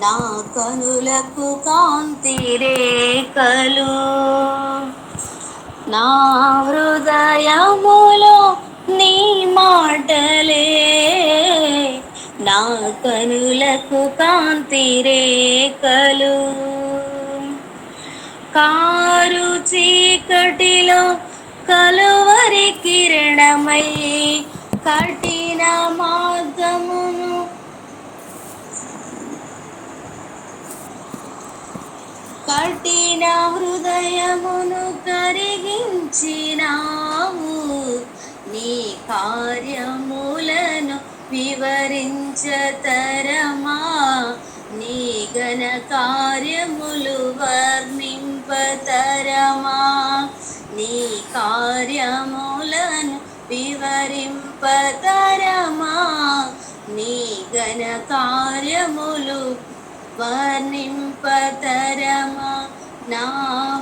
నా కనులకు కాంతి రేఖలు. నా హృదయములో నీ మాటలే. నా కనులకు కాంతి రేఖలు. కారు చీకటిలో కలువరి కిరణమై కఠిన మార్గమును కఠిన హృదయమును కరిగించినావు. నీ కార్యములను వివరించతరమా నీ ఘన కార్యములు వర్ణింపతరమా నీ కార్యములను వివరింపతరమా నీ ఘన కార్యములు వర్ణింపతరమా నా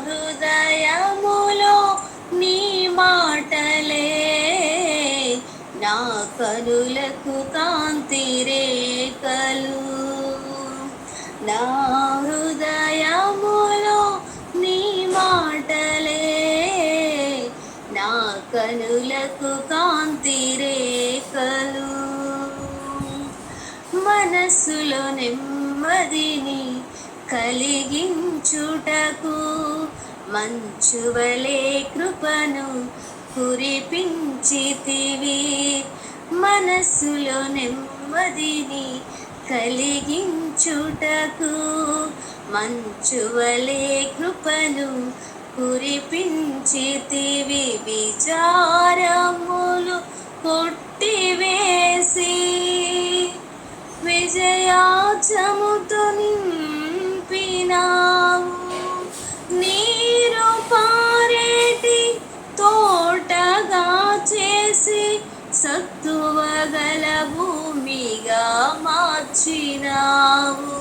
హృదయములో నీ మాటలే. నా కనులకు కాంతి రేఖలు. నా హృదయములో నీ మాటలే. నా కనులకు కాంతి రేఖలు. మనస్సులో నెమ్మదిని కలిగించుటకు మంచువలే కృపను కురిపించితివి. మనస్సులో నెమ్మదిని కలిగించుటకు మంచువలే కృపను కురిపించితివి. విచారములు కొట్టివేసి విజయాచముతో నింపినావు. నీరు పారేటి తోటగా చేసి సత్తువగల భూమిగా మార్చినావు.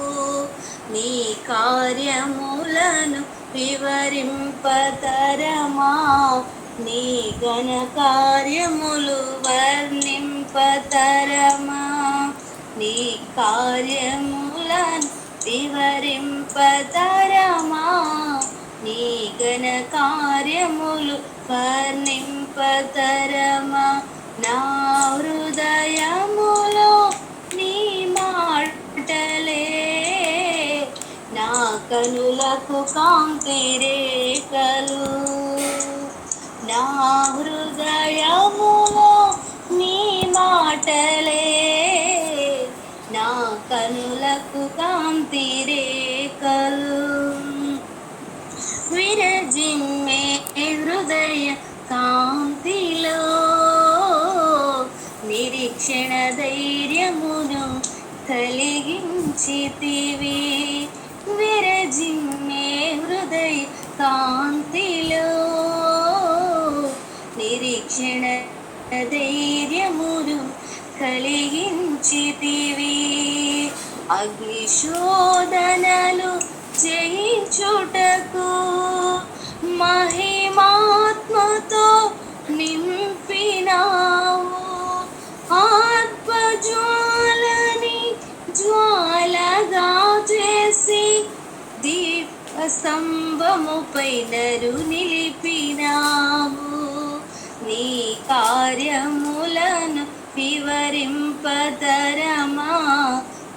నీ కార్యములను వివరింపతరమా? నీ ఘన కార్యములు వర్ణింపతరమా? నీ కార్యములను వివరింపతరమా నీ గణ కార్యములు వర్ణింపతరమా నా హృదయములో నీ మాటలే నా కనులకు కాంతి రేఖలు నా హృదయములో నీ మాటలే నాకు కాంతి రేఖలు విరజిమ్మే హృదయ కాంతిలో నిరీక్షణ ధైర్యమును కలిగించితివి. విరజిమ్మే హృదయ కాంతిలో నిరీక్షణ ధైర్యమును కలిగించితివి. అగ్నిశోధనలు జయించుటకు మహిమాత్మతో నింపినావు. ఆత్మజ్వాలని జ్వాలగా చేసి దీపస్తంభముపై నరు నిలిపినావు. నీ కార్యములను వివరింపదరమా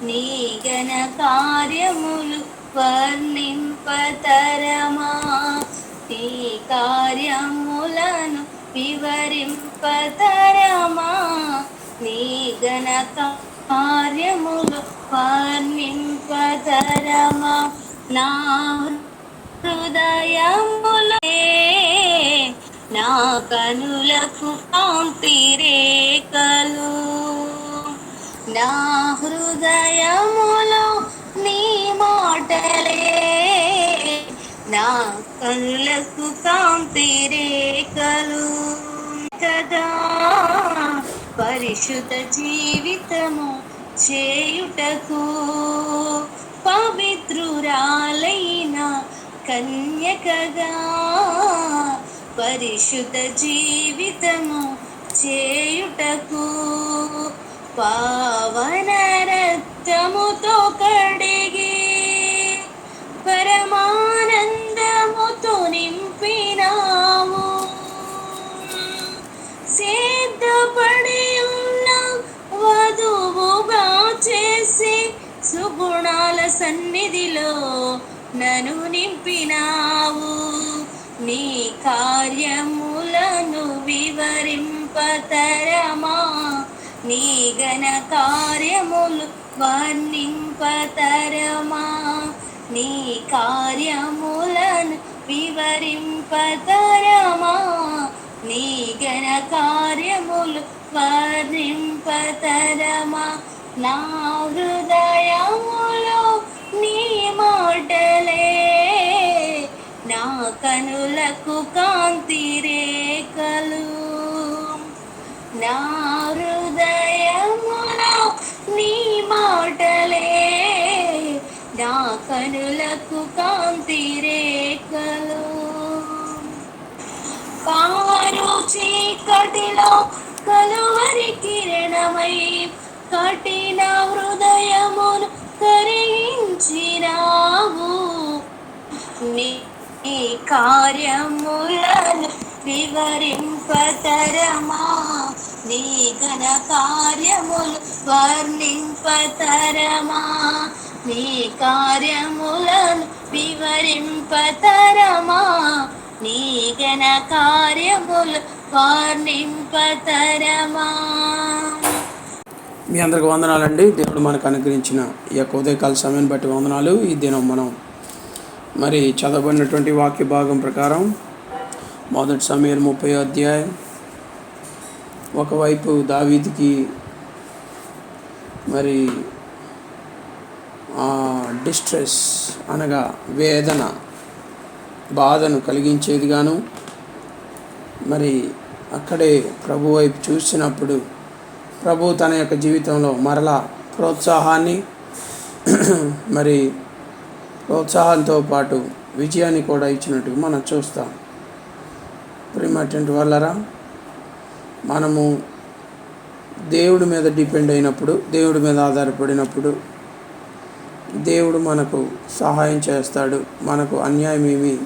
నీ గణ కార్యములు వర్ణింపతరమా? నీ కార్యములను వివరింపతరమా? నీ గణ కార్యములు వర్ణింపతరమా? నా హృదయములే నా కనులకు కాంతి రేఖలు నా హృదయములో నీ మాటలే నా కళ్ళకు కాంతి రేఖలు కదా. పరిశుద్ధ జీవితము చేయుటకు పవిత్రురాలైన కన్యకగా. పరిశుద్ధ జీవితము చేయుటకు పావన రక్తముతో కడిగి పరమానందముతో నింపినావు. సిద్ధపడి ఉన్న వధువుగా చేసి సుగుణాల సన్నిధిలో నను నింపినావు. నీ కార్యములను వివరింపతరమా నీ కార్యములు వర్ణింపతరమా? నీ కార్యములను వివరింపతరమా? నీ కార్యములు వర్ణింపతరమా? నా హృదయములో నీ మాటలే నా కనులకు కాంతి రేఖలు. నా కనులకు కాంతి రేఖలు కారు చీకటిలో కలువరి కిరణమై కఠిన హృదయమును కరిగించినావు. నీ కార్యములను వివరింపతరమా? నీ ఘన కార్యములు వర్ణింపతరమా? నీ కార్యములను వివరింపతరమా? నీ గణ కార్యములు వర్ణింపతరమా? మీ అందరికి వందనాలండి. దేవుడు మనకు అనుగ్రహించిన ఈ యొక్క ఉదయకాల సమయం బట్టి వందనాలు. ఈ దినం మనం మరి చదవబడినటువంటి వాక్య భాగం ప్రకారం మొదటి సమయం ముప్పై అధ్యాయం ఒకవైపు దావీదికి మరి డిస్ట్రెస్ అనగా వేదన బాధను కలిగించేదిగాను మరి అక్కడే ప్రభు వైపు చూసినప్పుడు ప్రభు తన యొక్క జీవితంలో మరలా ప్రోత్సాహాన్ని మరి ప్రోత్సాహంతో పాటు విజయాన్ని కూడా ఇచ్చినట్టు మనం చూస్తాం. ప్రేమటువంటి వాళ్ళరా మనము దేవుడి మీద డిపెండ్ అయినప్పుడు దేవుడి మీద ఆధారపడినప్పుడు దేవుడు మనకు సహాయం చేస్తాడు మనకు అన్యాయం ఏమీ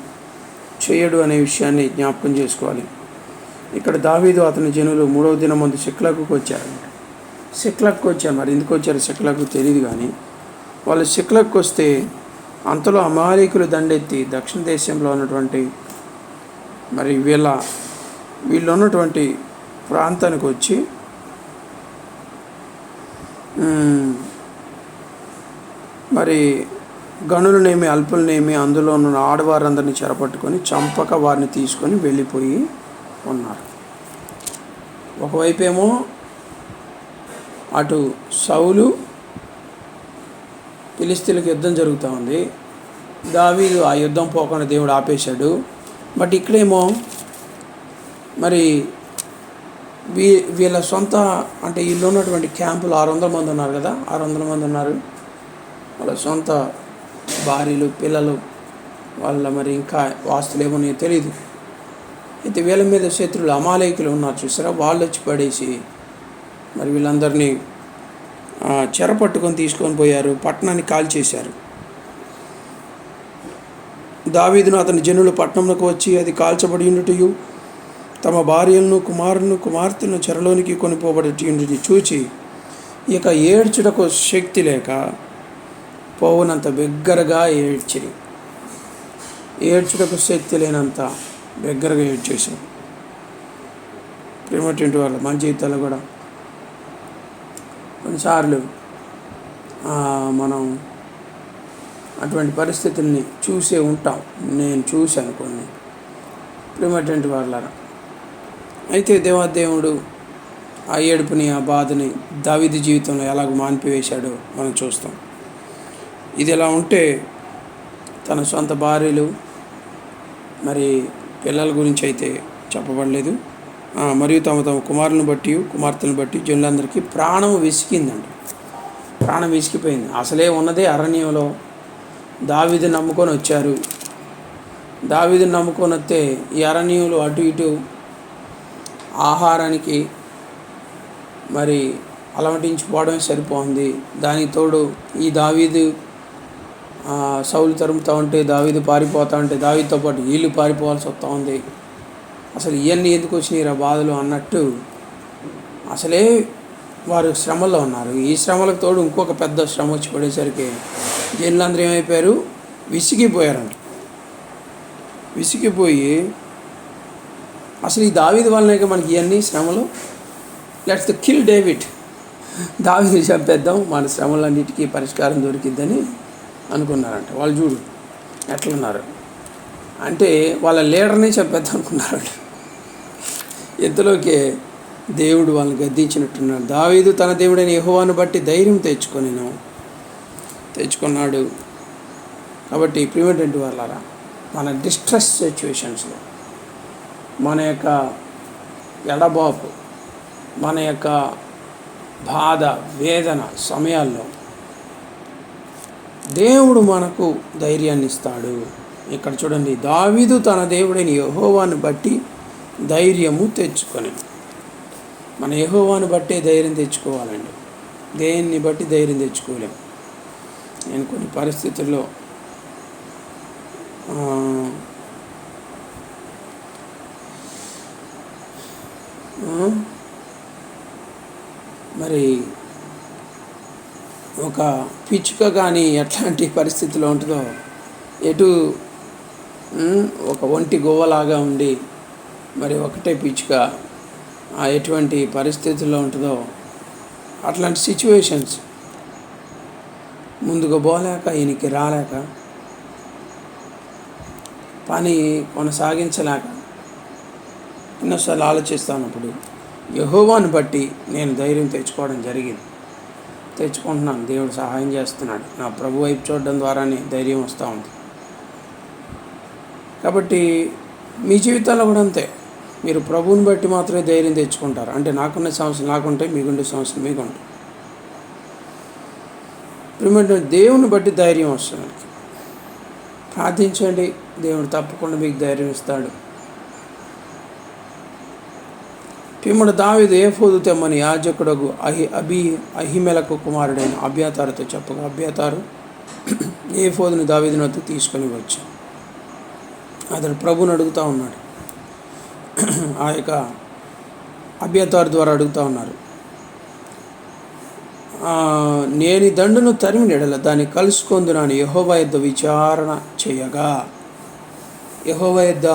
చేయడు అనే విషయాన్ని జ్ఞాపకం చేసుకోవాలి. ఇక్కడ దావీదు అతని జనులు మూడవ దినం ముందు శిక్లకు వచ్చారు. శిక్లకు వచ్చారు. మరి ఎందుకు వచ్చారు? శిక్లకు తెలియదు కానీ వాళ్ళు శిక్లకు వస్తే అంతలో అమాలికులు దండెత్తి దక్షిణ దేశంలో ఉన్నటువంటి మరి వీళ్ళ వీళ్ళు ఉన్నటువంటి ప్రాంతానికి వచ్చి మరి గనులనేమి అల్పులనేమి అందులో ఉన్న ఆడవారందరినీ చెరపట్టుకొని చంపక వారిని తీసుకొని వెళ్ళిపోయి ఉన్నారు. ఒకవైపేమో అటు సౌలు ఫిలిస్తీన్లకు యుద్ధం జరుగుతూ ఉంది. దావీదు ఆ యుద్ధం పోకుండా దేవుడు ఆపేశాడు. బట్ ఇక్కడేమో మరి వీ వీళ్ళ సొంత అంటే వీళ్ళు ఉన్నటువంటి క్యాంపులు ఆరు వందల మంది ఉన్నారు కదా ఆరు వందల మంది ఉన్నారు. వాళ్ళ సొంత భార్యలు పిల్లలు వాళ్ళ మరి ఇంకా వాస్తులు ఏమన్నాయో తెలియదు అయితే వీళ్ళ మీద శత్రులు అమాలయకులు ఉన్నారు చూసారా? వాళ్ళు వచ్చి పడేసి మరి వీళ్ళందరినీ చెర పట్టుకొని తీసుకొని పోయారు పట్టణాన్ని కాల్చేశారు దావీదును అతని జనులు పట్టణంలోకి వచ్చి అది కాల్చబడి ఉండుటయు తమ భార్యలను కుమారులను కుమార్తెలను చెరలోనికి కొనిపోబడి ఉండి చూచి ఇక ఏడ్చుటకు శక్తి లేక పోవునంత బిగ్గరగా ఏడ్చిరి. ఏడ్చుటకు శక్తి లేనంత బిగ్గరగా ఏడ్చేసాం ప్రేమటువంటి వాళ్ళు మన జీవితాల్లో కూడా. కొన్నిసార్లు మనం అటువంటి పరిస్థితుల్ని చూసే ఉంటాం. నేను చూశాను కొన్ని ప్రేమటువంటి వాళ్ళ అయితే దేవాదేవుడు ఆ ఏడుపుని ఆ బాధని దావిది జీవితంలో ఎలాగ మాన్పివేశాడో మనం చూస్తాం. ఇది ఇలా ఉంటే తన సొంత భార్యలు మరి పిల్లల గురించి అయితే చెప్పబడలేదు. మరియు తమ తమ కుమారులను బట్టి కుమార్తెలను బట్టి జనులందరికీ ప్రాణం విసికిందండి ప్రాణం విసికిపోయింది అసలే ఉన్నదే అరణ్యంలో దావిది నమ్ముకొని వచ్చారు. దావిది నమ్ముకొని వస్తే ఈ అరణ్యంలో అటు ఇటు ఆహారానికి మరి అలమటించిపోవడమే సరిపోతుంది దానికి తోడు ఈ దావీదు సౌలు తరుముతూ ఉంటే దావీదు పారిపోతూ ఉంటే దావీదుతో పాటు వీళ్ళు పారిపోవాల్సి వస్తూ ఉంది. అసలు ఇవన్నీ ఎందుకు వచ్చినాయి రా బాధలు అన్నట్టు అసలే వారు శ్రమల్లో ఉన్నారు. ఈ శ్రమలకు తోడు ఇంకొక పెద్ద శ్రమ వచ్చి పడేసరికి జనులందరూ ఏమైపోయారు? విసిగిపోయారంట. విసిగిపోయి అసలు ఈ దావీది వల్లనే మనకి ఇవన్నీ శ్రమలు? Let's the kill David. దావీది చంపేద్దాం మన శ్రమలన్నిటికీ పరిష్కారం దొరికిద్దని అనుకున్నారంట. వాళ్ళు చూడు ఎట్లున్నారు? అంటే వాళ్ళ లీడర్ని చెప్పేద్దాం అనుకున్నారంట. ఇంతలోకే దేవుడు వాళ్ళని గద్దించినట్టున్నాడు. దావీదు తన దేవుడైన యహోవాను బట్టి ధైర్యం తెచ్చుకొనిను తెచ్చుకున్నాడు. కాబట్టి ప్రివెంటెంట్ వాళ్ళారా మన డిస్ట్రెస్ సిచ్యువేషన్స్లో మన యొక్క ఎడబాపు మన యొక్క బాధ వేదన సమయాల్లో దేవుడు మనకు ధైర్యాన్ని ఇస్తాడు ఇక్కడ చూడండి దావీదు తన దేవుడైన యహోవాను బట్టి ధైర్యము తెచ్చుకొని మన యహోవాను బట్టే ధైర్యం తెచ్చుకోవాలండి. దేన్ని బట్టి ధైర్యం తెచ్చుకోలేము. నేను కొన్ని పరిస్థితుల్లో మరి ఒక పిచ్చుక కానీ ఎట్లాంటి పరిస్థితిలో ఉంటుందో ఎటు ఒక ఒంటి గువ్వలాగా ఉండి మరి ఒకటే పిచ్చుక ఎటువంటి పరిస్థితుల్లో ఉంటుందో అట్లాంటి సిచ్యువేషన్స్ ముందుకు పోలేక ఈయనకి రాలేక పని కొనసాగించలేక ఎన్నోసార్లు ఆలోచిస్తానప్పుడు యహోవాను బట్టి నేను ధైర్యం తెచ్చుకోవడం జరిగింది. తెచ్చుకుంటున్నాను. దేవుడు సహాయం చేస్తున్నాడు. నా ప్రభు వైపు చూడడం ద్వారానే ధైర్యం వస్తూ ఉంది. కాబట్టి మీ జీవితాల్లో కూడా అంతే. మీరు ప్రభువుని బట్టి మాత్రమే ధైర్యం తెచ్చుకుంటారు. అంటే నాకున్న సమస్య నాకుంటే మీకుండే సమస్య మీకుంటాయి ప్రిమెంట్ దేవుని బట్టి ధైర్యం వస్తుంది. ప్రార్థించండి. దేవుడు తప్పకుండా మీకు ధైర్యం ఇస్తాడు. పిమ్మడు దావిదు ఏఫోదు తెమ్మని యాజకుడగు అహి అభి అహిమెలకు కుమారుడైన అభ్యాతారుతో చెప్పగా అభ్యాతారు ఏఫోదుని దావీదుని వద్ద తీసుకొని వచ్చి. అతను ప్రభుని అడుగుతూ ఉన్నాడు. ఆ యొక్క అభ్యతారు ద్వారా అడుగుతూ ఉన్నారు. నేను దండును తరిమి నెడల దాన్ని కలుసుకొందునని యహోవా యుద్ధ విచారణ చేయగా. యహోవా యుద్ధ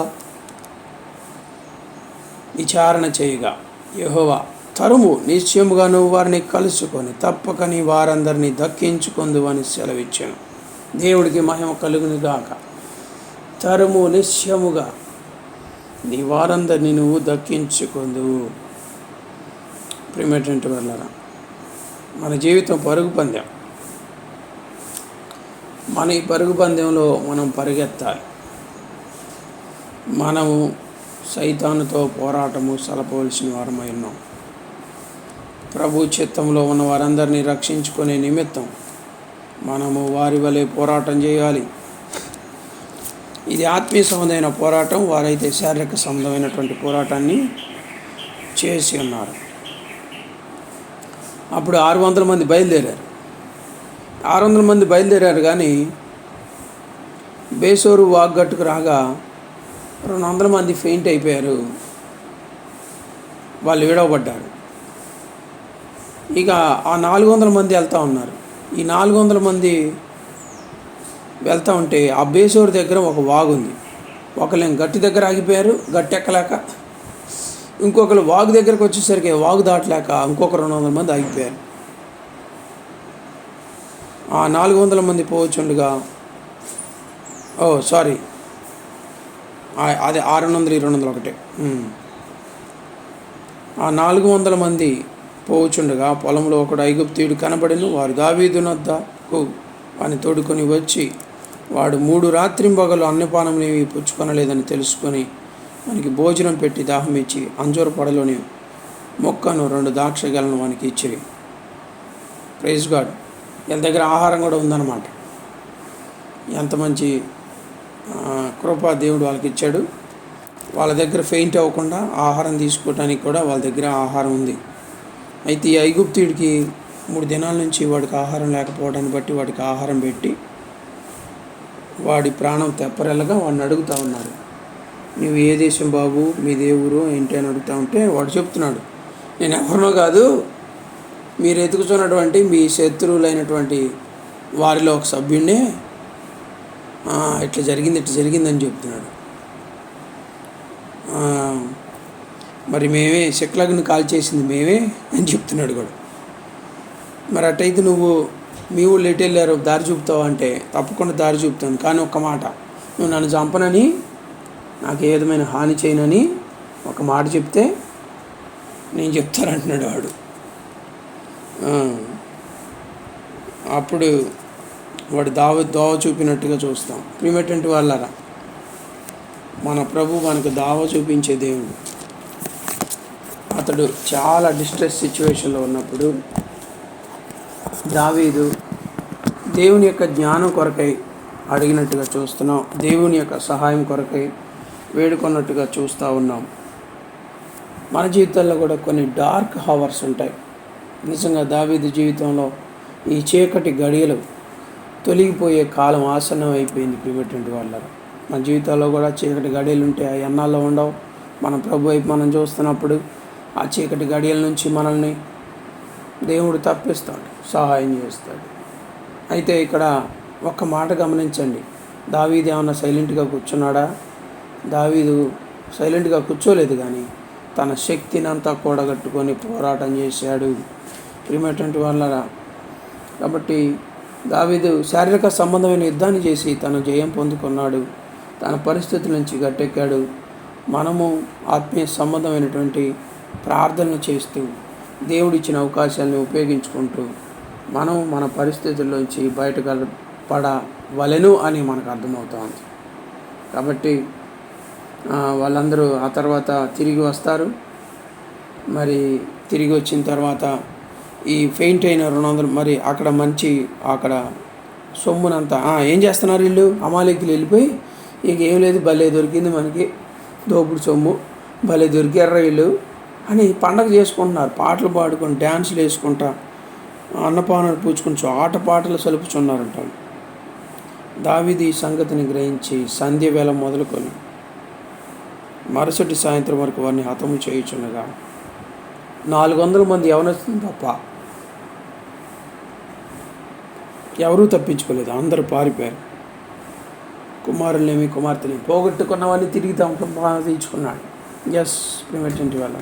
విచారణ చేయగా. యహోవా తరుము నిశ్చయముగా నువ్వు వారిని కలుసుకొని తప్పక నీ వారందరినీ దక్కించుకొందు అని సెలవిచ్చాను. దేవుడికి మహిమ కలుగునిగాక తరుము నిశ్చయముగా నీ వారందరినీ నువ్వు దక్కించుకొందు. ప్రిమేటెంట్ వెళ్ళరా మన జీవితం పరుగు పందెం. మన ఈ పరుగు పందెంలో మనం పరిగెత్తాలి. మనము సైతానుతో పోరాటము సలపవలసిన వారమై ఉన్నాం. ప్రభు చిత్తంలో ఉన్న వారందరినీ రక్షించుకునే నిమిత్తం మనము వారి వలె పోరాటం చేయాలి. ఇది ఆత్మీయ సంబంధమైన పోరాటం వారైతే శారీరక సంబంధమైనటువంటి పోరాటాన్ని చేసి ఉన్నారు. అప్పుడు ఆరు వందల మంది బయలుదేరారు. ఆరు వందల మంది బయలుదేరారు కానీ బేసోరు వాగ్గట్టుకు రాగా రెండు వందల మంది ఫెయింట్ అయిపోయారు. వాళ్ళు విడవబడ్డారు ఇక ఆ నాలుగు వందల మంది వెళ్తూ ఉన్నారు. ఈ నాలుగు వందల మంది వెళ్తూ ఉంటే ఆ బేసోరు దగ్గర ఒక వాగు ఉంది. ఒకళ్ళేం గట్టి దగ్గర ఆగిపోయారు గట్టి ఎక్కలేక ఇంకొకరు వాగు దగ్గరకు వచ్చేసరికి వాగు దాటలేక ఇంకొక రెండు వందల మంది ఆగిపోయారు. ఆ నాలుగు వందల మంది పోవచ్చుండగా ఓ సారీ అదే ఆరు వందల రెండు వందలు ఒకటే ఆ నాలుగు వందల మంది పోవుచుండగా పొలంలో ఒకడు ఐగుప్తీయుడు కనబడిను వారు దావీదునద్దకు వాని తోడుకొని వచ్చి వాడు మూడు రాత్రింబగలు అన్నపానములేవి పుచ్చుకొనలేదని తెలుసుకొని మనకి భోజనం పెట్టి దాహం ఇచ్చి అంజూర పడలోని మొక్కను రెండు దాక్షగలను వానికి ఇచ్చిరి. Praise god. వీళ్ళ దగ్గర ఆహారం కూడా ఉందన్నమాట. ఎంత మంచి కృపా దేవుడు వాళ్ళకి ఇచ్చాడు. వాళ్ళ దగ్గర ఫెయింట్ అవ్వకుండా ఆహారం తీసుకోవడానికి కూడా వాళ్ళ దగ్గర ఆహారం ఉంది. అయితే ఈ ఐగుప్తుడికి మూడు దినాల నుంచి వాడికి ఆహారం లేకపోవడాన్ని బట్టి వాడికి ఆహారం పెట్టి వాడి ప్రాణం తెప్పరెల్లగా వాడిని అడుగుతూ ఉన్నారు. నువ్వు ఏ దేశం బాబు? మీ దేవురు ఏంటి? అని అడుగుతా ఉంటే వాడు చెప్తున్నాడు. నేను ఎవరినో కాదు మీరు ఎదుగుతున్నటువంటి మీ శత్రువులైనటువంటి వారిలో ఒక సభ్యుడినే ఇట్లా జరిగింది ఇట్లా జరిగిందని చెప్తున్నాడు. మరి మేమే శక్లగ్ని కాల్ చేసింది మేమే అని చెప్తున్నాడు కూడా. మరి అటైతే నువ్వు మీ ఊళ్ళు ఎటు వెళ్ళారు దారి చూపుతావు అంటే తప్పకుండా దారి చూపుతాను కానీ ఒక్క మాట. నువ్వు నన్ను చంపనని నాకు ఏ విధమైన హాని చేయనని ఒక మాట చెప్తే నేను చెప్తానంటున్నాడు వాడు. అప్పుడు వాడు దావ దోవ చూపినట్టుగా చూస్తాం. ప్రిమేటెంట్ వాళ్ళరా మన ప్రభు మనకు దావ చూపించే దేవుడు. అతడు చాలా డిస్ట్రెస్ సిచ్యువేషన్లో ఉన్నప్పుడు దావీదు దేవుని యొక్క జ్ఞానం కొరకై అడిగినట్టుగా చూస్తున్నాం. దేవుని యొక్క సహాయం కొరకై వేడుకొన్నట్టుగా చూస్తూ ఉన్నాం. మన జీవితాల్లో కూడా కొన్ని డార్క్ హవర్స్ ఉంటాయి. నిజంగా దావీదు జీవితంలో ఈ చీకటి గడియలు తొలగిపోయే కాలం ఆసన్నం అయిపోయింది ప్రిమేటెంట్ వాళ్ళ మన జీవితాల్లో కూడా చీకటి గడియలు ఉంటాయి ఆ ఎన్నాల్లో ఉండవు. మన ప్రభు వైపు మనం చూస్తున్నప్పుడు ఆ చీకటి గడియల నుంచి మనల్ని దేవుడు తప్పిస్తాడు సహాయం చేస్తాడు. అయితే ఇక్కడ ఒక్క మాట గమనించండి. దావీది ఏమన్నా సైలెంట్గా కూర్చున్నాడా? దావీదు సైలెంట్గా కూర్చోలేదు కానీ తన శక్తిని అంతా కూడగట్టుకొని పోరాటం చేశాడు. ప్రిమేటెంట్ వాళ్ళరా కాబట్టి దావీదు శారీరక సంబంధమైన యుద్ధాన్ని చేసి తన జయం పొందుకున్నాడు. తన పరిస్థితుల నుంచి గట్టెక్కాడు. మనము ఆత్మీయ సంబంధమైనటువంటి ప్రార్థనలు చేస్తూ దేవుడిచ్చిన అవకాశాలను ఉపయోగించుకుంటూ మనం మన పరిస్థితుల్లోంచి బయటకు పడవలెను అని మనకు అర్థమవుతుంది. కాబట్టి వాళ్ళందరూ ఆ తర్వాత తిరిగి వస్తారు. మరి తిరిగి వచ్చిన తర్వాత ఈ ఫెయింట్ అయిన రెండు వందలు మరి అక్కడ మంచి అక్కడ సొమ్మునంతా. ఏం చేస్తున్నారు వీళ్ళు? అమాలికులు వెళ్ళిపోయి ఇక ఏం లేదు భలే దొరికింది మనకి దోపుడు సొమ్ము భలే దొరికారు వీళ్ళు అని పండగ చేసుకుంటున్నారు. పాటలు పాడుకొని డ్యాన్సులు వేసుకుంటా అన్నపానాలు పూచుకుని ఆట పాటలు సలుపుచున్నారంట దావిది సంగతిని గ్రహించి సంధ్య వేళ మొదలుకొని మరుసటి సాయంత్రం వరకు వారిని హతము చేయుచుండగా నాలుగు వందల మంది యవనస్తుంది తప్ప ఎవరూ తప్పించుకోలేదు అందరూ పారిపోయారు. కుమారులేమి కుమార్తెలేమి. పోగొట్టుకున్నవన్నీ తిరిగి తమ తీర్చుకున్నాడు ఎస్ ప్రిమేటెంట్ వాళ్ళ.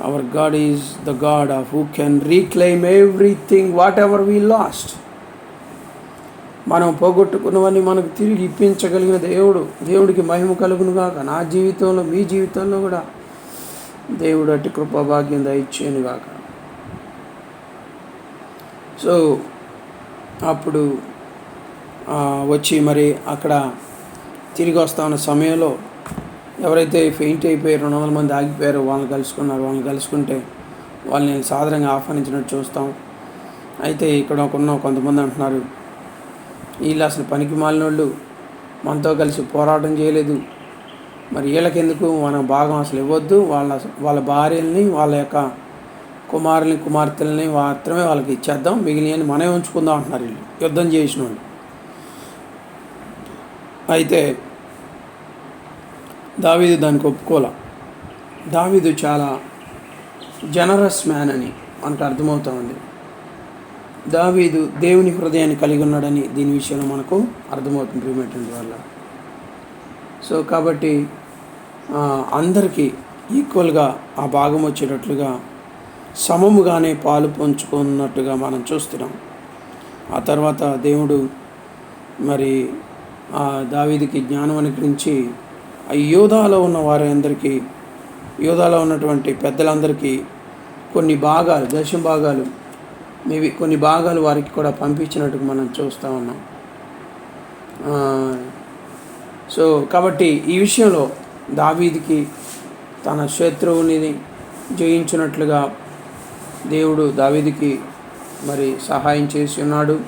Our god is the god of who can reclaim everything whatever we lost మనం పోగొట్టుకున్నవన్నీ మనకు తిరిగి ఇప్పించగలిగిన దేవుడు దేవుడికి మహిమ కలుగును కాక నా జీవితంలో మీ జీవితంలో కూడా దేవుడు అటు కృపాభాగ్యం దయచేయను కాక సో అప్పుడు వచ్చి మరి అక్కడ తిరిగి వస్తా ఉన్న సమయంలో ఎవరైతే ఫెయింట్ అయిపోయి రెండు వందల మంది ఆగిపోయారో వాళ్ళని కలుసుకున్నారు. వాళ్ళని కలుసుకుంటే వాళ్ళని సాధారణంగా ఆహ్వానించినట్టు చూస్తాం. అయితే ఇక్కడ ఉన్న కొంతమంది అంటున్నారు వీళ్ళు అసలు పనికి మాలినోళ్ళు. మనతో కలిసి పోరాటం చేయలేదు. మరి వీళ్ళకెందుకు? మనం భాగం అసలు ఇవ్వద్దు. వాళ్ళ వాళ్ళ భార్యల్ని వాళ్ళ యొక్క కుమారుని కుమార్తెల్ని మాత్రమే వాళ్ళకి ఇచ్చేద్దాం. మిగిలినవి మనమే ఉంచుకుందాం అంటున్నారు వీళ్ళు. యుద్ధం చేసిన వాళ్ళు. అయితే దావీదు దానికి ఒప్పుకోలే. దావీదు చాలా జనరస్ మ్యాన్ అని మనకు అర్థమవుతుంది దావీదు దేవుని హృదయాన్ని కలిగి ఉన్నాడని దీని విషయంలో మనకు అర్థమవుతుంది ప్రిమేటెంట్ వల్ల సో కాబట్టి అందరికీ ఈక్వల్గా ఆ భాగం వచ్చేటట్లుగా సమముగానే పాలు పంచుకున్నట్టుగా మనం చూస్తున్నాం. ఆ తర్వాత దేవుడు మరి ఆ దావీదికి జ్ఞానం అనుగ్రహించి ఆ యోధాలో ఉన్న వారందరికీ యోధాలో ఉన్నటువంటి పెద్దలందరికీ కొన్ని భాగాలు దశం భాగాలు మేబీ కొన్ని భాగాలు వారికి కూడా పంపించినట్టుగా మనం చూస్తూ ఉన్నాం. సో కాబట్టి ఈ విషయంలో దావీదికి తన శత్రువుని జయించినట్లుగా దేవుడు దావీదికి మరి సహాయం చేసి ఉన్నాడు.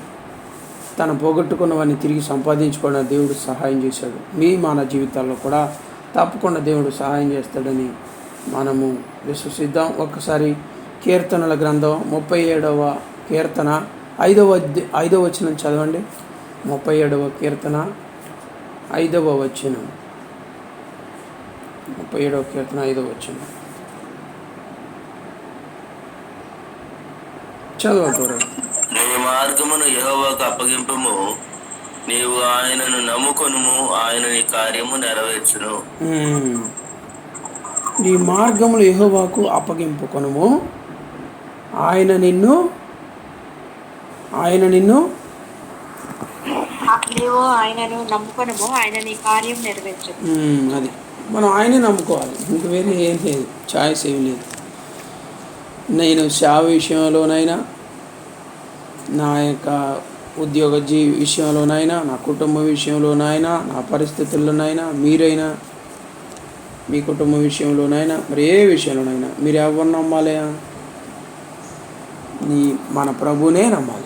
తను పోగొట్టుకున్నవన్నీ తిరిగి సంపాదించుకోవడానికి దేవుడు సహాయం చేశాడు. మీ మన జీవితాల్లో కూడా తప్పకుండా దేవుడు సహాయం చేస్తాడని మనము విశ్వసిద్దాం. ఒక్కసారి కీర్తనల గ్రంథం ముప్పై ఏడవ కీర్తన ఐదవ ఐదవ వచనం చదవండి. ముప్పై ఏడవ కీర్తన ఐదవ వచనం. ముప్పై ఏడవ కీర్తన ఐదవ వచనం. త్వరగా నీ మార్గమును యెహోవాకు అప్పగింపము. నీవు ఆయనను నమ్ముకొనుము. ఆయన నీ కార్యము నెరవేర్చును. నీ మార్గములు యెహోవాకు అప్పగింపుకొనుము ఆయన నిన్ను ఆయన నిన్ను నీవు ఆయనను నమ్ముకొనము. ఆయన నీ కార్యం నెరవేర్చు అది. మనం ఆయనే నమ్ముకోవాలి. ఇంక వేరే ఏం లేదు. ఛాయిస్ ఏం లేదు. నేను సేవ విషయంలోనైనా నా యొక్క ఉద్యోగ జీ విషయంలోనైనా నా కుటుంబ విషయంలోనైనా నా పరిస్థితుల్లోనైనా మీరైనా మీ కుటుంబ విషయంలోనైనా మరి ఏ విషయంలోనైనా మీరు ఎవరు నమ్మాలి? నీ మన ప్రభునే నమ్మాలి.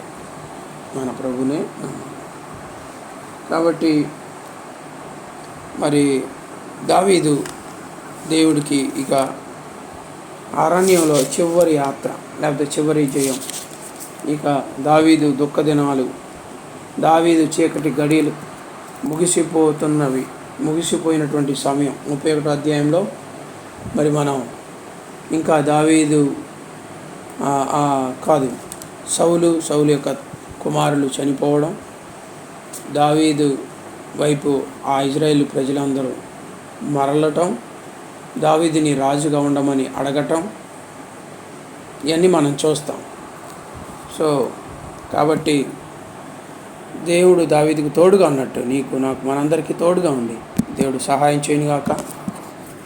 మన ప్రభునే నమ్మాలి. కాబట్టి మరి దావీదు దేవుడికి ఇక అరణ్యంలో చివరి యాత్ర లేకపోతే చివరి జయం. ఇక దావీదు దుఃఖ దినాలు దావీదు చీకటి గడియలు ముగిసిపోతున్నవి ముగిసిపోయినటువంటి సమయం. ముప్పై ఒకటో అధ్యాయంలో మరి మనం ఇంకా దావీదు కాదు సౌలు సౌలు యొక్క కుమారులు చనిపోవడం దావీదు వైపు ఆ ఇజ్రాయేల్ ప్రజలందరూ మరలటం దావీదిని రాజుగా ఉండమని అడగటం ఇవన్నీ మనం చూస్తాం. సో కాబట్టి దేవుడు దావీదికి తోడుగా ఉన్నట్టు నీకు నాకు మనందరికీ తోడుగా ఉండి దేవుడు సహాయం చేయనుగాక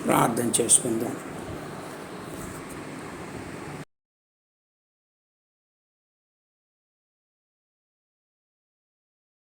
ప్రార్థన చేసుకుందాం.